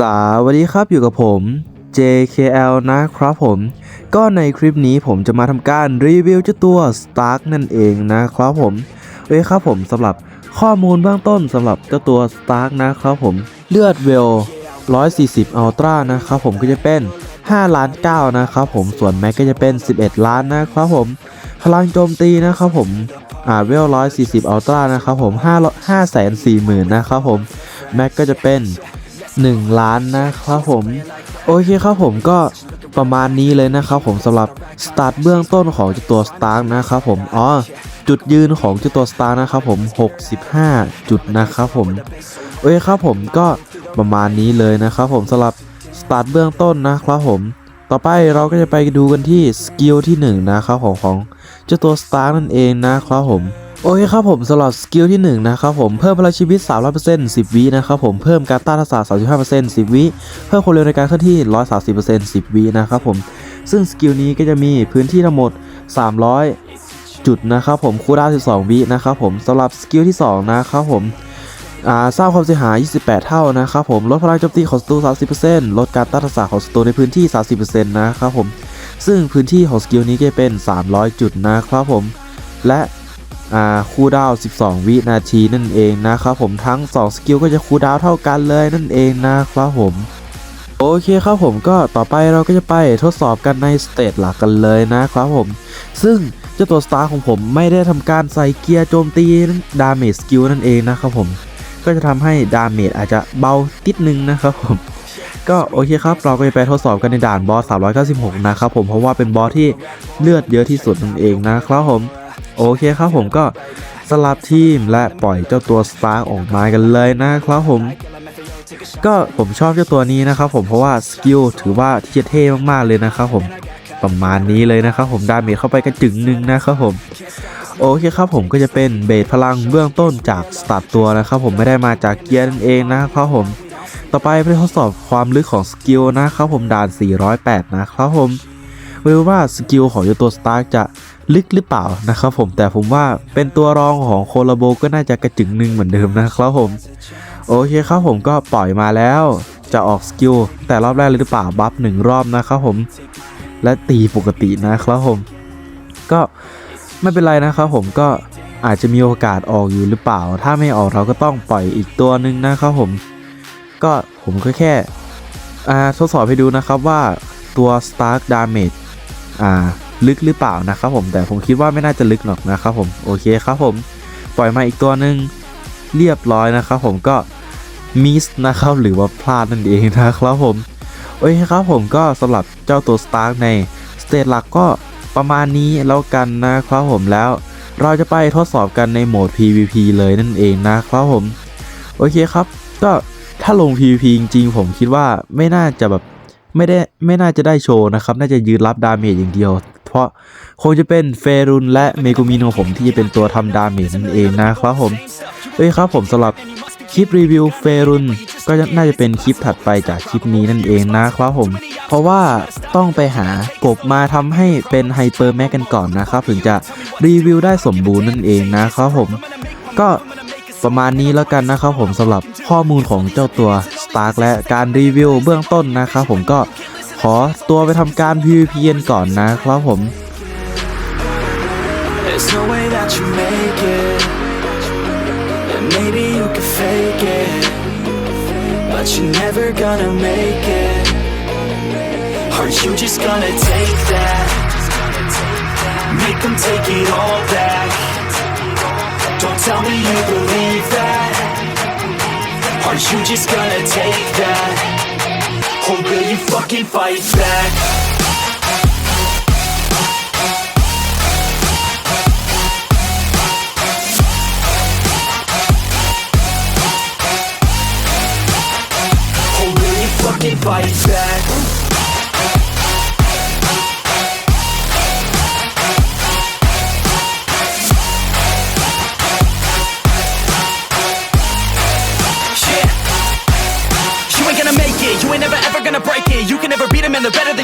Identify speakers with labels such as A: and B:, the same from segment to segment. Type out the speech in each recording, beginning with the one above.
A: สวัสดีครับอยู่กับผม JKL นะครับผม ก็ในคลิปนี้ผมจะมาทำการรีวิวเจ้าตัว Stark นั่นเองนะครับผมเอ้ยครับผมสำหรับข้อมูลเบื้องต้นสำหรับเจ้าตัว Stark นะครับผม เลือดเวล 140 อัลตร้านะครับผมก็จะเป็น 5 ล้าน 9 นะครับผมส่วนแม็กก็จะเป็น 11 ล้านนะครับผม พลังโจมตีนะครับผมอ่าเวล 140 อัลตร้านะครับผม5 5 4 0 0 0 0นะครับผมแม็กก็จะเป็น 1 ล้านนะครับผม โอเคครับผมก็ประมาณนี้เลยนะครับผมสำหรับสตาร์ทเบื้องต้นของเจ้าตัว Stark นะครับผมอ๋อจุดยืนของเจ้าตัว Stark นะครับผม 65 จุดนะครับผมโอเคครับผมก็ประมาณนี้เลยนะครับผมสำหรับสตาร์ทเบื้องต้นนะครับผมต่อไปเราก็จะไปดูกันที่สกิลที่1นะครับของของเจ้าตัว Stark นั่นเองนะครับผม โอเคครับผมสำหรับสกิลที่1นะครับผมเพิ่มพลังชีวิต 300% 10 วินะครับผมเพิ่มการต้านทักษะ35% 10 วิเพิ่มความเร็วในการเคลื่อนที่ 130% 10 วินะครับผมซึ่งสกิลนี้ก็จะมีพื้นที่ทั้งหมด 300 จุดนะครับผมคูลดาวน์12 วินะครับผมสำหรับสกิลที่ 2 นะครับผมสร้างความเสียหาย 28 เท่านะครับผมลดพลังโจมตีของศัตรู 30%ลดการต้านทักษะของศัตรูในพื้นที่ 30%นะครับผมซึ่งพื้นที่ของสกิลนี้ก็เป็น 300 จุดนะครับผมและ คูลดาวน์12 วินาทีนั่นเองนะครับผมทั้ง 2 สกิลก็จะคูลดาวน์เท่ากันเลยนั่นเองนะครับผมโอเคครับผมก็ต่อไปเราก็จะไปทดสอบกันในสเตจหลักกันเลยนะครับผม ซึ่งเจ้าตัวสตาร์ของผมไม่ได้ทำการใส่เกียร์โจมตีดาเมจสกิลนั่นเองนะครับผมก็จะทำให้ดาเมจอาจจะเบาติดนึงนะครับผมก็โอเคครับ เราก็จะไปทดสอบกันในด่านบอส 396 นะครับผมเพราะว่าเป็นบอสที่เลือดเยอะที่สุดนั่นเองนะครับผม โอเคครับผมก็สลับทีมและปล่อยเจ้าตัวสตาร์ออกมากันเลยนะครับผมก็ผมชอบเจ้าตัวนี้นะครับผมเพราะว่าสกิลถือว่าที่จะเท่มากๆเลยนะครับผมประมาณนี้เลยนะครับผมดาเมจเข้าไปกระจึงหนึ่งนะครับผมโอเคครับผมก็จะเป็นเบสพลังเบื้องต้นจากสตาร์ตัวนะครับผมไม่ได้มาจากเกียร์นั่นเองนะครับผมต่อไปไปทดสอบความลึกของสกิลนะครับผมด่าน 408 นะครับผมไม่รู้ว่าสกิลของเจ้าตัวสตาร์จะ ลึกหรือเปล่านะครับผมแต่ผมว่าเป็นตัวรองของโคลาโบก็น่าจะกระจึงหนึ่งเหมือนเดิมนะครับผม โอเคครับผมก็ปล่อยมาแล้ว จะออกสกิลแต่รอบแรกเลยหรือเปล่าบัฟหนึ่งรอบนะครับผม และตีปกตินะครับผม ก็ไม่เป็นไรนะครับผมก็อาจจะมีโอกาสออกอยู่หรือเปล่า ถ้าไม่ออกเราก็ต้องปล่อยอีกตัวหนึ่งนะครับผม ก็ผมก็แค่ทดสอบให้ดูนะครับว่าตัว Stark Damage อ่า ลึกหรือเปล่านะครับผมแต่ผมคิดว่าไม่น่าจะลึกหรอกนะครับผมโอเคครับผมปล่อยมาอีกตัวหนึ่งเรียบร้อยนะครับผมก็มิสนะครับหรือว่าพลาดนั่นเองนะครับผมโอเคครับผมก็สำหรับเจ้าตัว Stark ในสเตจหลักก็ประมาณนี้แล้วกันนะครับผมแล้วเราจะไปทดสอบกันในโหมด PVP เลยนั่นเองนะครับผมโอเคครับ ก็ถ้าลง PVP จริงๆ ผมคิดว่าไม่น่าจะแบบไม่ได้ไม่น่าจะได้โชว์นะครับ น่าจะยืนรับดาเมจอย่างเดียว เพราะคงจะเป็นเฟรุนและเมกุมินของผมที่จะเป็นตัวทำดาเมจนั่นเองนะครับผมเอ้ยครับผมสำหรับคลิปรีวิวเฟรุนก็น่าจะเป็นคลิปถัดไปจากคลิปนี้นั่นเองนะครับผม เพราะว่าต้องไปหากบมาทำให้เป็นไฮเปอร์แม็กกันก่อนนะครับ ถึงจะรีวิวได้สมบูรณ์นั่นเองนะครับผม ก็ประมาณนี้แล้วกันนะครับผมสำหรับข้อมูลของเจ้าตัว Stark และการรีวิวเบื้องต้นนะครับผมก็ ขอตัวไปทำการ PVP กันก่อนนะครับผม
B: There's no way that you make it And maybe you can fake it But you're never gonna make it Are you just gonna take that? Make them take it all back Don't tell me you believe that Are you just gonna take that? Oh, or will you fucking fight back? Oh, you fucking fight back?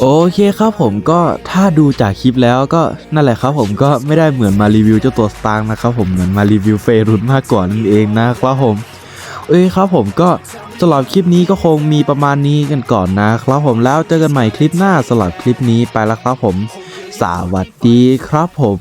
A: โอเคครับผมก็ถ้าดูจากคลิปแล้วก็นั่นแหละครับผมก็ไม่ได้เหมือนมารีวิวเจ้าตัวสตาร์นะครับผมเหมือนมารีวิวเฟรุนมากกว่านั่นเองนะครับผมเอ้ยครับผมก็สำหรับคลิปนี้ก็คงมีประมาณนี้กันก่อนนะครับผมแล้วเจอกันใหม่คลิปหน้าสำหรับคลิปนี้ไปแล้วครับผม สวัสดีครับผม